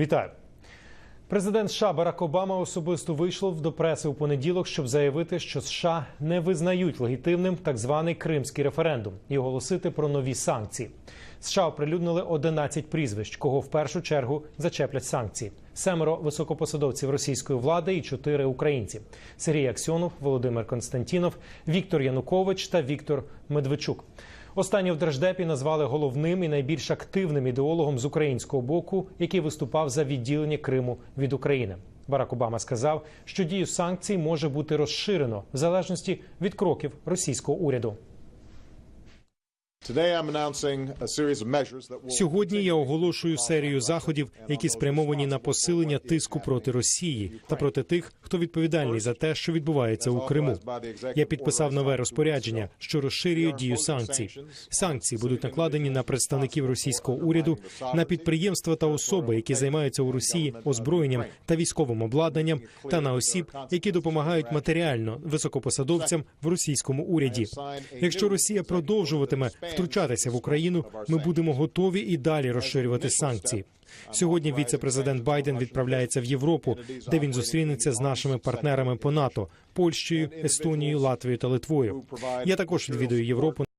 Вітаю. Президент США Барак Обама особисто вийшов до преси у понеділок, щоб заявити, що США не визнають легітимним так званий кримський референдум і оголосити про нові санкції. США оприлюднили 11 прізвищ, кого в першу чергу зачеплять санкції. Семеро високопосадовців російської влади і чотири українці: Сергій Аксьонов, Володимир Константінов, Віктор Янукович та Віктор Медведчук. Останні в Держдепі назвали головним і найбільш активним ідеологом з українського боку, який виступав за відділення Криму від України. Барак Обама сказав, що дію санкцій може бути розширено в залежності від кроків російського уряду. Сьогодні я оголошую серію заходів, які спрямовані на посилення тиску проти Росії та проти тих, хто відповідальний за те, що відбувається у Криму. Я підписав нове розпорядження, що розширює дію санкцій. Санкції будуть накладені на представників російського уряду, на підприємства та особи, які займаються у Росії озброєнням та військовим обладнанням, та на осіб, які допомагають матеріально високопосадовцям в російському уряді. Якщо Росія продовжуватиме втручатися в Україну, ми будемо готові і далі розширювати санкції. Сьогодні віце-президент Байден відправляється в Європу, де він зустрінеться з нашими партнерами по НАТО Польщею, Естонією, Латвією та Литвою. Я також відвідую Європу.